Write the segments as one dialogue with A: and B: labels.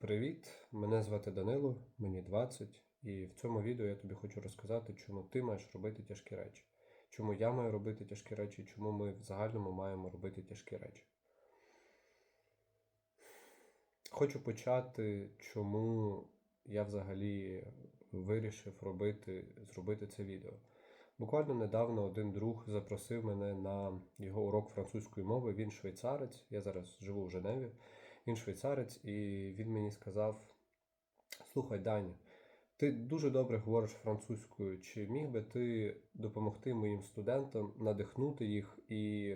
A: Привіт, мене звати Данило, мені 20, і в цьому відео я тобі хочу розказати, чому ти маєш робити тяжкі речі. Чому я маю робити тяжкі речі, чому ми в загальному маємо робити тяжкі речі. Хочу почати, чому я взагалі вирішив робити, зробити це відео. Буквально недавно один друг запросив мене на його урок французької мови. Він швейцарець, я зараз живу в Женеві. Він швейцарець, і він мені сказав: Слухай, Даня, ти дуже добре говориш французькою. Чи міг би ти допомогти моїм студентам надихнути їх і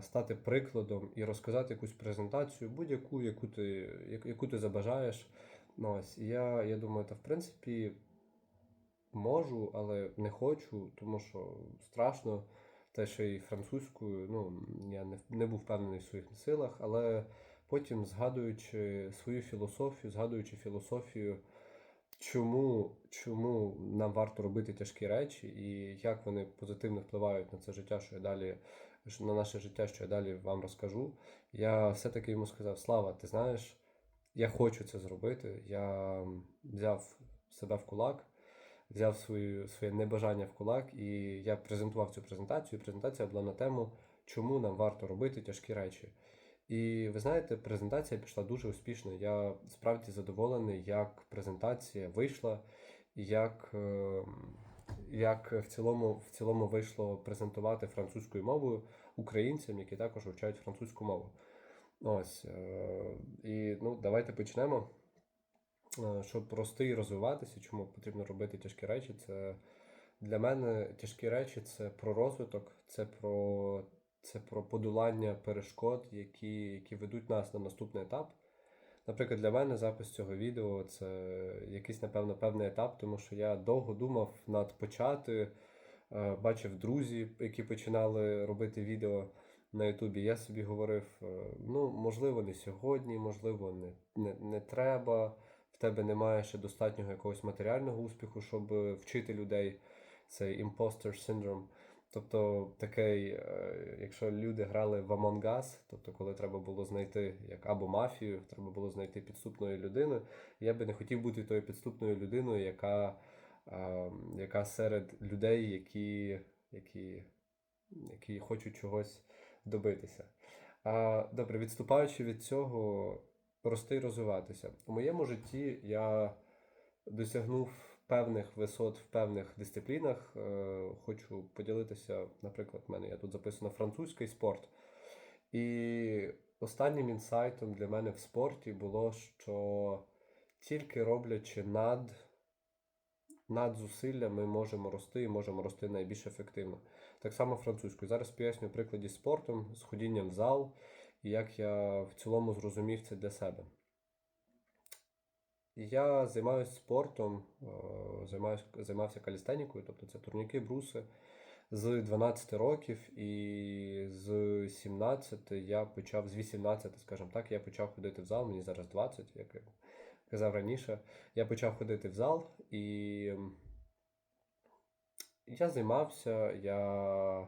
A: стати прикладом і розказати якусь презентацію, будь-яку, яку ти, яку ти забажаєш. Ну, ось, я, я думаю, та в принципі можу, але не хочу, тому що страшно. Те, що і французькою, ну, я не, не був впевнений в своїх силах, але потім, згадуючи свою філософію, згадуючи філософію, чому, чому нам варто робити тяжкі речі, і як вони позитивно впливають на це життя, що я далі, на наше життя, що я далі вам розкажу, я все-таки йому сказав: Слава, ти знаєш, я хочу це зробити. Я взяв себе в кулак, взяв свою, своє небажання в кулак, і я презентував цю презентацію. Презентація була на тему, чому нам варто робити тяжкі речі. І ви знаєте, презентація пішла дуже успішно. Я справді задоволений, як презентація вийшла, як, е, як в цілому, в цілому вийшло презентувати французькою мовою українцям, які також вивчають французьку мову. Ось. е, І ну, давайте почнемо. Е, Щоб рости і розвиватися, чому потрібно робити тяжкі речі, це для мене тяжкі речі це про розвиток, це про, це про подолання перешкод, які, які ведуть нас на наступний етап. Наприклад, для мене запис цього відео це якийсь, напевно, певний етап, тому що я довго думав над почати, е, бачив друзі, які починали робити відео на Ютубі. Я собі говорив: е, ну, можливо, не сьогодні, можливо, не, не, не треба. В тебе немає ще достатнього якогось матеріального успіху, щоб вчити людей цей imposter syndrome. Тобто такий, е, якщо люди грали в Among Us, тобто коли треба було знайти як або мафію, треба було знайти підступної людини. Я би не хотів бути тою підступною людиною, яка, е, яка серед людей, які, які, які хочуть чогось добитися. Добре, відступаючи від цього, рости і розвиватися. У моєму житті я досягнув певних висот в певних дисциплінах. Е, Хочу поділитися, наприклад, в мене я тут записано французький спорт. І останнім інсайтом для мене в спорті було, що тільки роблячи над, над зусилля, ми можемо рости і можемо рости найбільш ефективно. Так само французькою. Зараз поясню прикладі з спортом, з ходінням в зал, і як я в цілому зрозумів це для себе. Я займаюся спортом, е, займаюсь, займався калістенікою, тобто це турніки, бруси з 12 років, і з 17 я почав, з 18, скажімо так, я почав ходити в зал, мені зараз 20, як я казав раніше. Я почав ходити в зал і я займався, я е,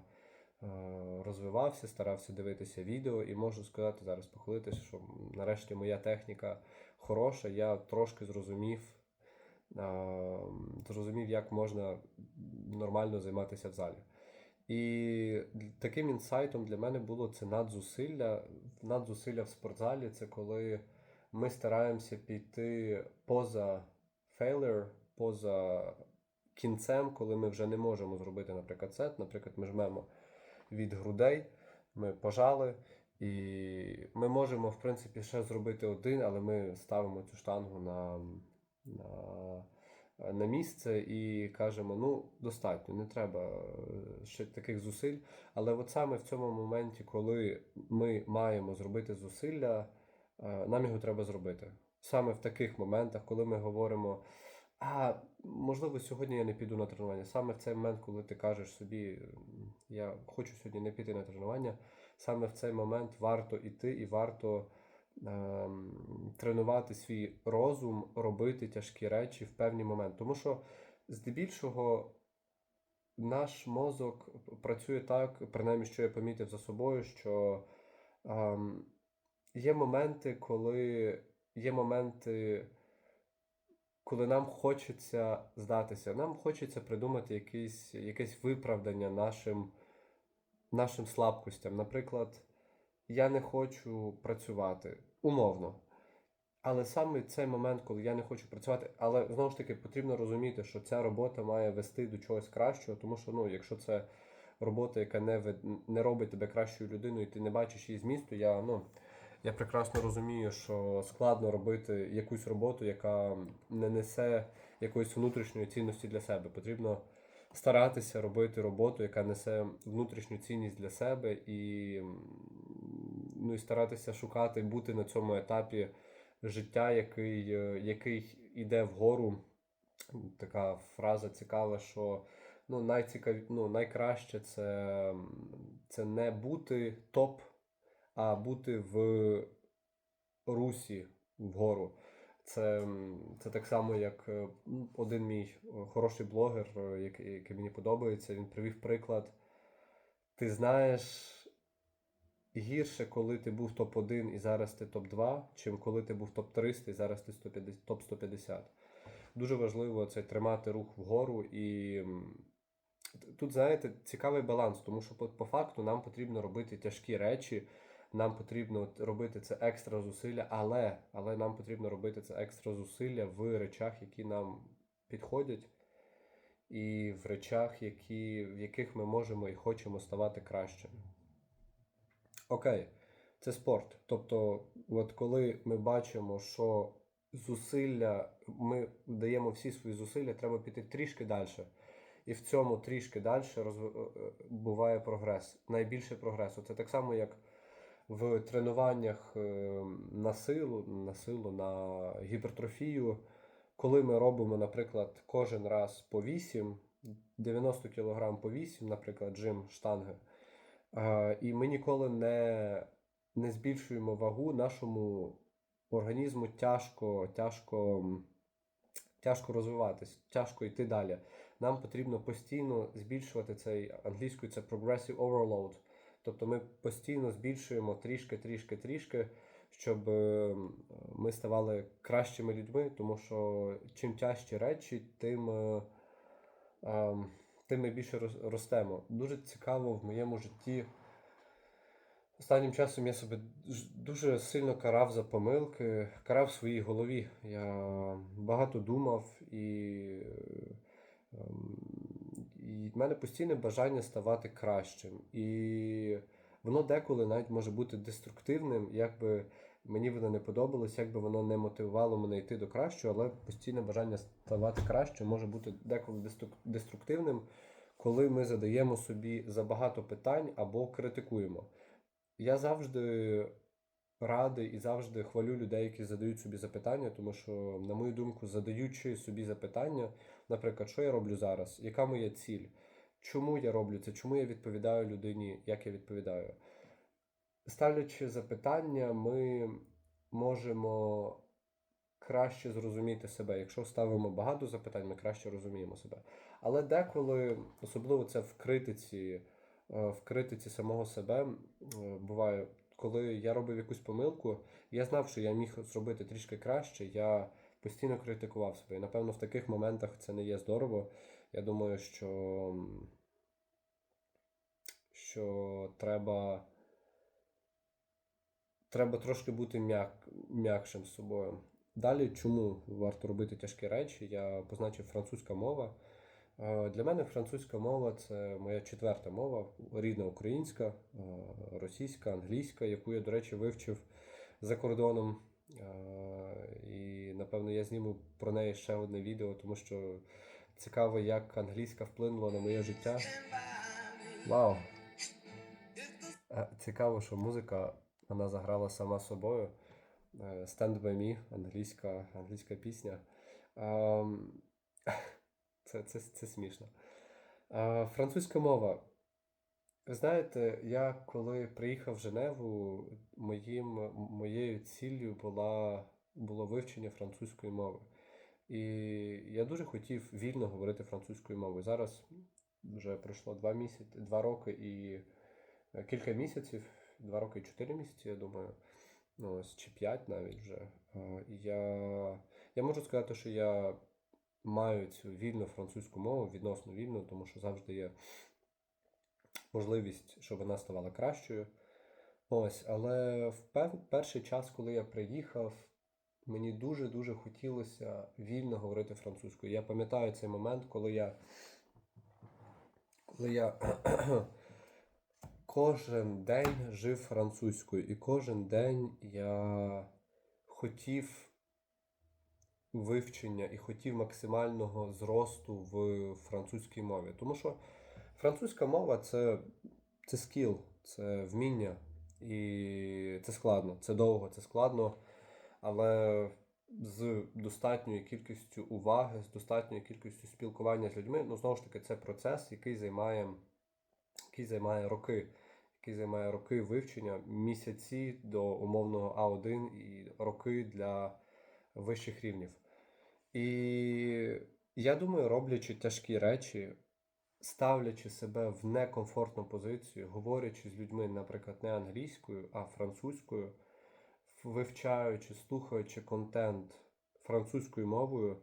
A: розвивався, старався дивитися відео, і можу сказати зараз, похвалитися, що нарешті моя техніка хороша. Я трошки зрозумів, зрозумів, як можна нормально займатися в залі. І таким інсайтом для мене було це надзусилля. Надзусилля в спортзалі це коли ми стараємося піти поза failure, поза кінцем, коли ми вже не можемо зробити, наприклад, сет. Наприклад, ми жмемо від грудей, ми пожали, і ми можемо, в принципі, ще зробити один, але ми ставимо цю штангу на, на, на місце і кажемо: ну, достатньо, не треба е, ще таких зусиль. Але от саме в цьому моменті, коли ми маємо зробити зусилля, е, нам його треба зробити. Саме в таких моментах, коли ми говоримо. А можливо, сьогодні я не піду на тренування. Саме в цей момент, коли ти кажеш собі, я хочу сьогодні не піти на тренування, саме в цей момент варто іти і варто ем, тренувати свій розум, робити тяжкі речі в певні моменти. Тому що здебільшого наш мозок працює так, принаймні, що я помітив за собою, що ем, є моменти, коли є моменти, коли нам хочеться здатися, нам хочеться придумати якийсь, якесь виправдання нашим, нашим слабкостям. Наприклад, я не хочу працювати умовно. Але саме цей момент, коли я не хочу працювати, але знову ж таки потрібно розуміти, що ця робота має вести до чогось кращого, тому що ну, якщо це робота, яка не, вед- не робить тебе кращою людиною, і ти не бачиш її змісту, я, ну, я прекрасно розумію, що складно робити якусь роботу, яка не несе якоїсь внутрішньої цінності для себе. Потрібно старатися робити роботу, яка несе внутрішню цінність для себе, і, ну, і старатися шукати, бути на цьому етапі життя, який, е, який іде вгору. Така фраза цікава, що ну, найцікав... ну, найкраще це, це не бути топ, а бути в русі вгору. Це, це так само, як е, один мій е, хороший блогер, е, який, який мені подобається, він привів приклад. Ти знаєш, гірше, коли ти був топ-1 і зараз ти топ-2, чим коли ти був топ-300 і зараз ти 150 топ-150. Дуже важливо це тримати рух вгору і. Тут, знаєте, цікавий баланс, тому що по, по факту нам потрібно робити тяжкі речі, нам потрібно робити це екстра зусилля, але, але нам потрібно робити це екстра зусилля в речах, які нам підходять, і в речах, які, в яких ми можемо і хочемо ставати кращими. Окей, це спорт. Тобто, от коли ми бачимо, що зусилля, ми даємо всі свої зусилля, треба піти трішки далі. І в цьому трішки далі розв... е, буває прогрес. Найбільший прогрес. Це так само, як в тренуваннях е, на силу, на силу, на гіпертрофію. Коли ми робимо, наприклад, кожен раз по 8, 90 кг по 8, наприклад, жим штанги, е, і ми ніколи не, не збільшуємо вагу, нашому організму тяжко, тяжко, тяжко розвиватись, тяжко йти далі. Нам потрібно постійно збільшувати цей англійською це progressive overload. Тобто ми постійно збільшуємо трішки, трішки, трішки, щоб е, ми ставали кращими людьми, тому що чим тяжчі речі, тим, е, ем, тим ми більше ростемо. Дуже цікаво в моєму житті. Останнім часом я себе дуже сильно карав за помилки, карав в своїй голові. Я багато думав і, ем, і в мене постійне бажання ставати кращим. І воно деколи навіть може бути деструктивним, як би мені воно не подобалось, як би воно не мотивувало мене йти до кращого, але постійне бажання ставати кращим може бути деколи деструктивним, коли ми задаємо собі забагато питань або критикуємо. Я завжди радий і завжди хвалю людей, які задають собі запитання, тому що, на мою думку, задаючи собі запитання, наприклад, що я роблю зараз, яка моя ціль, чому я роблю це, чому я відповідаю людині, як я відповідаю. Ставлячи запитання, ми можемо краще зрозуміти себе. Якщо ставимо багато запитань, ми краще розуміємо себе. Але деколи, особливо це в критиці, е, в критиці самого себе, е, буває, коли я робив якусь помилку, я знав, що я міг зробити трішки краще, я постійно критикував себе. І напевно в таких моментах це не є здорово. Я думаю, що, що треба, треба трошки бути м'як, м'якшим з собою. Далі, чому варто робити тяжкі речі? Я позначив французька мова. Е, Для мене французька мова це моя четверта мова, рідна українська, е, російська, англійська, яку я, до речі, вивчив за кордоном. Е, І напевно я зніму про неї ще одне відео, тому що цікаво, як англійська вплинула на моє життя. Вау! Цікаво, що музика вона заграла сама собою. Stand by me, англійська, англійська пісня. Це, це, це смішно. А, французька мова. Ви знаєте, я коли приїхав в Женеву, моїм, моєю ціллю була, було вивчення французької мови. І я дуже хотів вільно говорити французькою мовою. Зараз вже пройшло два місяці, два роки і е, кілька місяців, два роки і чотири місяці, я думаю. Ну, ось, чи п'ять навіть вже. Я, я можу сказати, що я маю цю вільну французьку мову, відносно вільну, тому що завжди є можливість, щоб вона ставала кращою. Ось, але в перший час, коли я приїхав, мені дуже-дуже хотілося вільно говорити французькою. Я пам'ятаю цей момент, коли я, коли я кожен день жив французькою, і кожен день я хотів вивчення і хотів максимального зросту в французькій мові. Тому що французька мова це, це скіл, це вміння. І це складно, це довго, це складно, але з достатньою кількістю уваги, з достатньою кількістю спілкування з людьми, ну знову ж таки, це процес, який займає, який займає роки, який займає роки вивчення, місяці до умовного А1 і роки для вищих рівнів. І я думаю, роблячи тяжкі речі, ставлячи себе в некомфортну позицію, говорячи з людьми, наприклад, не англійською, а французькою, вивчаючи, слухаючи контент французькою мовою,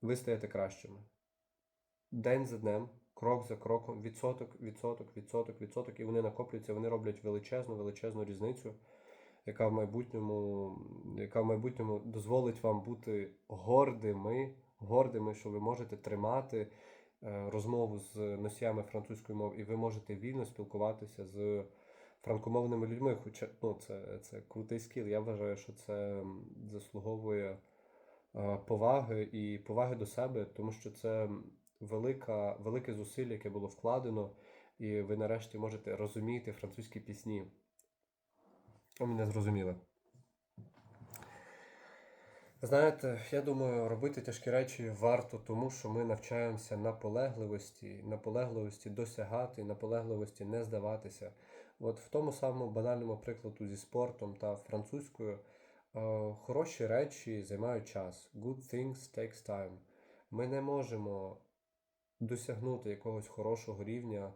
A: ви стаєте кращими. День за днем, крок за кроком, відсоток, відсоток, відсоток, відсоток, і вони накоплюються, вони роблять величезну, величезну різницю, яка в майбутньому, яка в майбутньому дозволить вам бути гордими, гордими, що ви можете тримати е, розмову з носіями французької мови, і ви можете вільно спілкуватися з франкомовними людьми. Хоча ну, це, це крутий скіл. Я вважаю, що це заслуговує е, поваги і поваги до себе, тому що це велика, велике зусилля, яке було вкладено, і ви нарешті можете розуміти французькі пісні. Ви мене зрозуміли. Знаєте, я думаю, робити тяжкі речі варто тому, що ми навчаємося наполегливості, наполегливості досягати, наполегливості не здаватися. От в тому самому банальному прикладу зі спортом та французькою, е, хороші речі займають час. Good things takes time. Ми не можемо досягнути якогось хорошого рівня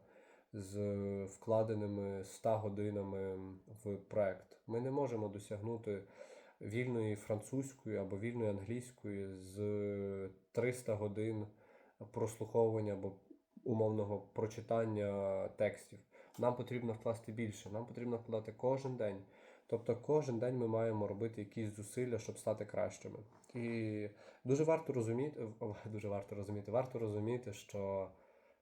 A: з вкладеними 100 годинами в проект. Ми не можемо досягнути вільної французької або вільної англійської з 300 годин прослуховування або умовного прочитання текстів. Нам потрібно вкласти більше, нам потрібно вкладати кожен день. Тобто кожен день ми маємо робити якісь зусилля, щоб стати кращими. І дуже варто розуміти, дуже варто розуміти, варто розуміти, що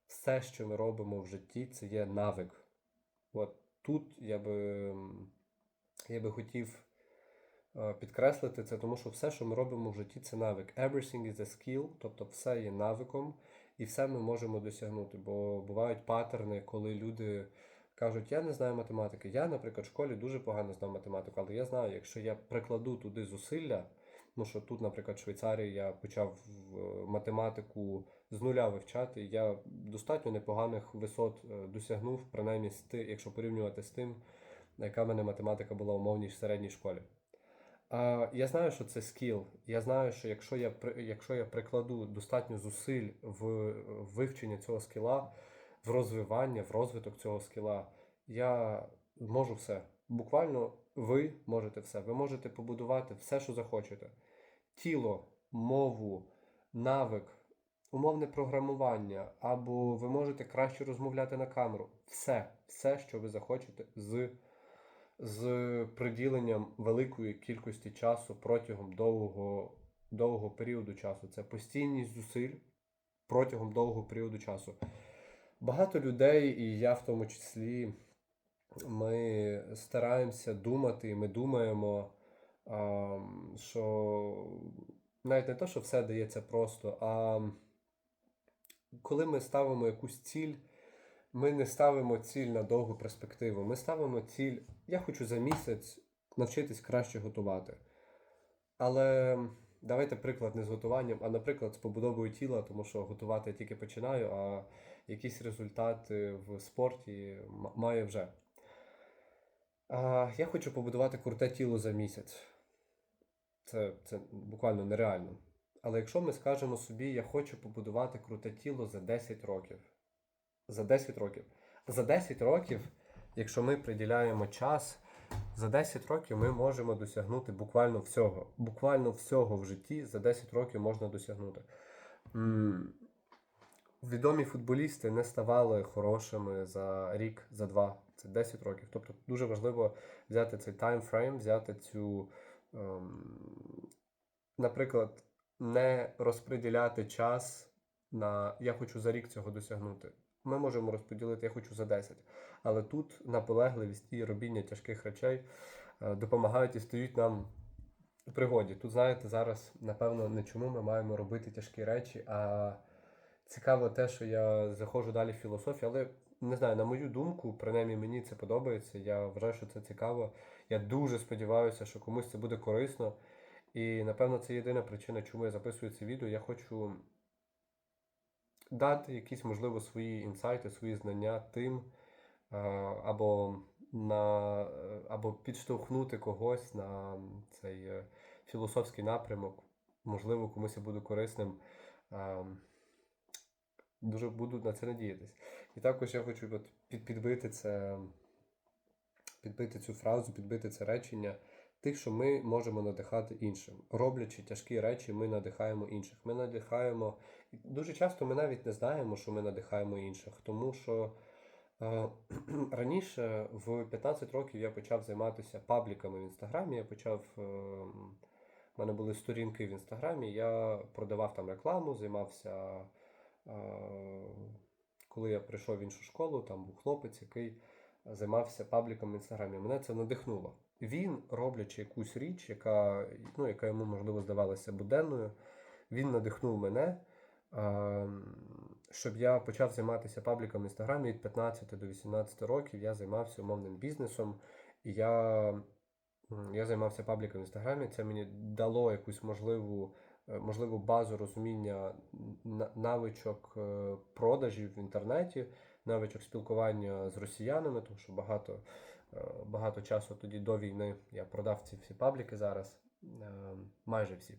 A: все, що ми робимо в житті, це є навик. От тут я би, я би хотів е, підкреслити це, тому що все, що ми робимо в житті, це навик. Everything is a skill, тобто все є навиком, і все ми можемо досягнути. Бо бувають паттерни, коли люди кажуть, я не знаю математики. Я, наприклад, в школі дуже погано знав математику, але я знаю, якщо я прикладу туди зусилля, ну що тут, наприклад, в Швейцарії я почав е, математику з нуля вивчати, я достатньо непоганих висот е, досягнув, принаймні з ти, якщо порівнювати з тим, яка в мене математика була в середній школі. А, я знаю, що це скіл. Я знаю, що якщо я, якщо я прикладу достатньо зусиль в в вивчення цього скіла, в розвивання, в розвиток цього скіла, я можу все. Буквально ви можете все. Ви можете побудувати все, що захочете. Тіло, мову, навик, умовне програмування, або ви можете краще розмовляти на камеру. Все, все, що ви захочете з з приділенням великої кількості часу протягом довгого, довгого періоду часу. Це постійність зусиль протягом довгого періоду часу. Багато людей, і я в тому числі, ми стараємося думати, і ми думаємо, що навіть не те, що все дається просто, а коли ми ставимо якусь ціль, ми не ставимо ціль на довгу перспективу. Ми ставимо ціль, я хочу за місяць навчитись краще готувати. Але давайте приклад не з готуванням, а наприклад з побудовою тіла, тому що готувати я тільки починаю, а якісь результати в спорті маю вже. Я хочу побудувати круте тіло за місяць. Це, це буквально нереально. Але якщо ми скажемо собі, я хочу побудувати круте тіло за 10 років. За 10 років. За 10 років, якщо ми приділяємо час За 10 років ми можемо досягнути буквально всього. Буквально всього в житті за 10 років можна досягнути. Відомі футболісти не ставали хорошими за рік, за два, це 10 років. Тобто дуже важливо взяти цей таймфрейм, взяти цю, наприклад, не розподіляти час на я хочу за рік цього досягнути. Ми можемо розподілити, я хочу за 10. Але тут наполегливість і робіння тяжких речей е, допомагають і стають нам у пригоді. Тут, знаєте, зараз, напевно, не чому ми маємо робити тяжкі речі, а цікаво те, що я заходжу далі в філософію, але не знаю, на мою думку, принаймні мені це подобається. Я вважаю, що це цікаво. Я дуже сподіваюся, що комусь це буде корисно. І напевно це єдина причина, чому я записую це відео. Я хочу дати якісь, можливо, свої інсайти, свої знання тим, або на або підштовхнути когось на цей е, філософський напрямок. Можливо, комусь я буду корисним. Дуже буду на це надіятись. І також я хочу підбити це, підбити цю фразу, підбити це речення тих, що ми можемо надихати іншим. Роблячи тяжкі речі, ми надихаємо інших. Ми надихаємо. Дуже часто ми навіть не знаємо, що ми надихаємо інших, тому що е, раніше, в 15 років, я почав займатися пабліками в інстаграмі. Я почав. Е, в мене були сторінки в інстаграмі, я продавав там рекламу, займався. Е, Коли я прийшов в іншу школу, там був хлопець, який займався пабліком в інстаграмі. Мене це надихнуло. Він, роблячи якусь річ, яка, ну, яка йому, можливо, здавалася буденною, він надихнув мене, щоб я почав займатися пабліком в інстаграмі від 15 до 18 років. Я займався умовним бізнесом, і я, я займався пабліком в інстаграмі. Це мені дало якусь можливу е, можливу базу розуміння навичок е, продажів в інтернеті, навичок спілкування з росіянами, тому що багато, е, багато часу тоді до війни я продав ці всі пабліки зараз, е, майже всі.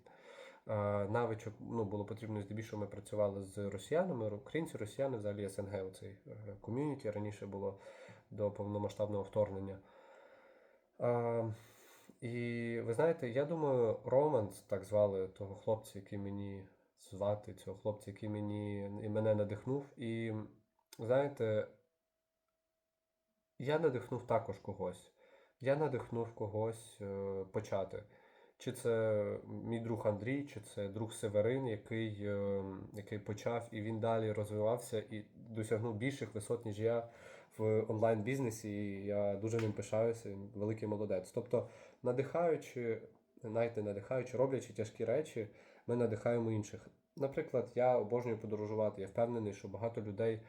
A: Е, Навичок ну, було потрібно здебільшого ми працювали з росіянами, українці, росіяни, взагалі СНГ, оцей е, ком'юніті раніше було до повномасштабного вторгнення. І ви знаєте, я думаю, Романс, так звали того хлопця, який мені звати, цього хлопця, який мені і мене надихнув. І знаєте, я надихнув також когось. Я надихнув когось е, почати. Чи це мій друг Андрій, чи це друг Северин, який, е, який почав і він далі розвивався і досягнув більших висот, ніж я в онлайн-бізнесі. І я дуже ним пишаюся. Він великий молодець. Тобто, надихаючи, не надихаючи, роблячи тяжкі речі, ми надихаємо інших. Наприклад, я обожнюю подорожувати. Я впевнений, що багато людей,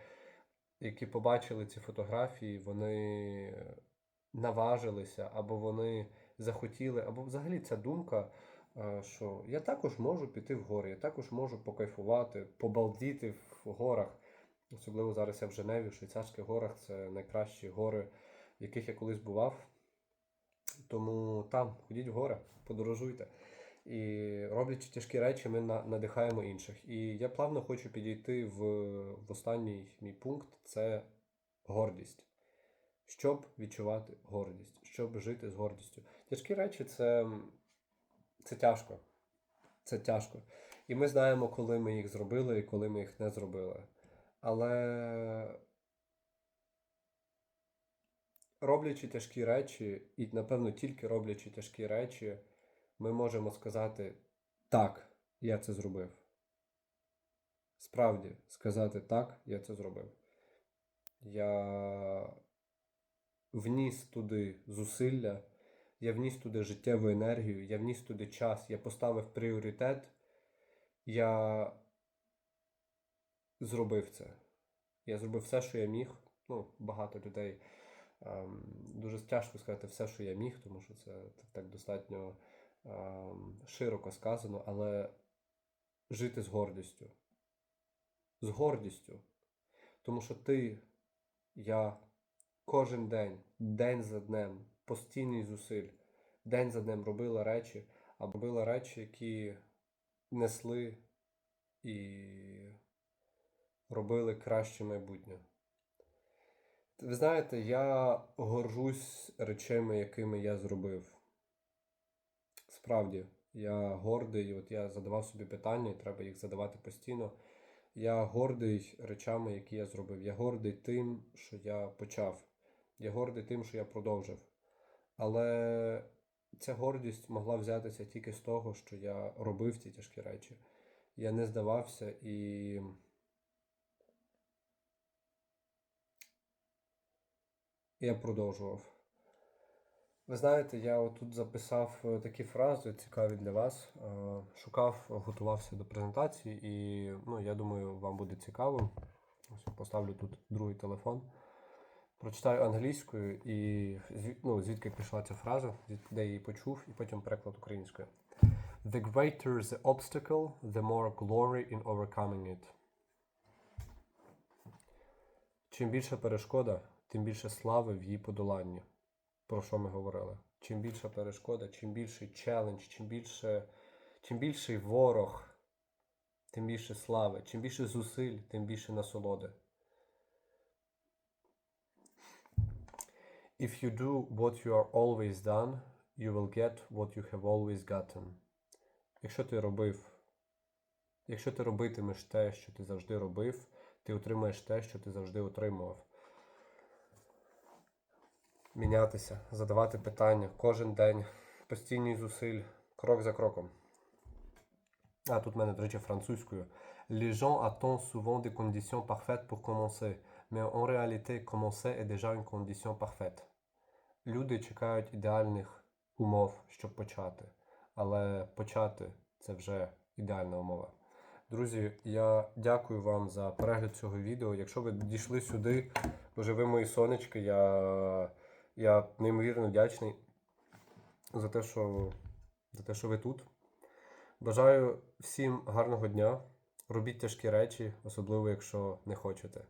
A: які побачили ці фотографії, вони наважилися, або вони захотіли, або взагалі ця думка, е, що я також можу піти в гори, я також можу покайфувати, побалдіти в горах. Особливо зараз я в Женеві, в Швейцарських горах це найкращі гори, в яких я колись бував. Тому там ходіть в гори, подорожуйте. І роблячи тяжкі речі, ми надихаємо інших. І я плавно хочу підійти в, в останній мій пункт це гордість. Щоб відчувати гордість, щоб жити з гордістю. Тяжкі речі це, це тяжко. Це тяжко. І ми знаємо, коли ми їх зробили і коли ми їх не зробили. Але роблячи тяжкі речі, і, напевно, тільки роблячи тяжкі речі, ми можемо сказати: так, я це зробив. Справді, сказати так, я це зробив. Я вніс туди зусилля, я вніс туди життєву енергію, я вніс туди час, я поставив пріоритет, я зробив це. Я зробив все, що я міг. Ну, багато людей ем, дуже тяжко сказати все, що я міг, тому що це так достатньо широко сказано, але жити з гордістю. З гордістю. Тому що ти, я кожен день, день за днем, постійний зусиль, день за днем робила речі, а робила речі, які несли і робили краще майбутнє. Ви знаєте, я горжусь речами, якими я зробив. Справді, я гордий, от я задавав собі питання, і треба їх задавати постійно. Я гордий речами, які я зробив. Я гордий тим, що я почав. Я гордий тим, що я продовжив. Але ця гордість могла взятися тільки з того, що я робив ці тяжкі речі. Я не здавався і. Я продовжував. Ви знаєте, я отут записав е, такі фрази цікаві для вас. Е, Шукав, готувався до презентації, і ну, я думаю, вам буде цікаво. Ось поставлю тут другий телефон. Прочитаю англійською і ну, звідки пішла ця фраза, де її почув, і потім переклад українською. The greater the obstacle, the more glory in overcoming it. Чим більша перешкода, тим більше слави в її подоланні. Про що ми говорили? Чим більша перешкода, чим більший челендж, чим більше, чим більший ворог, тим більше слави, чим більше зусиль, тим більше насолоди. If you do what you are always done, you will get what you have always gotten. Якщо ти робив, якщо ти робитимеш те, що ти завжди робив, ти отримаєш те, що ти завжди отримував. Мінятися, задавати питання кожен день, постійні зусиль, крок за кроком. А, тут в мене, до речі, французькою. Les gens attendent souvent des conditions parfaites pour commencer, mais en réalité, commencer est déjà une condition parfaite. Люди чекають ідеальних умов, щоб почати. Але почати це вже ідеальна умова. Друзі, я дякую вам за перегляд цього відео. Якщо ви дійшли сюди, боже ви мої сонечки, я, я неймовірно вдячний за те, що, за те, що ви тут. Бажаю всім гарного дня. Робіть тяжкі речі, особливо якщо не хочете.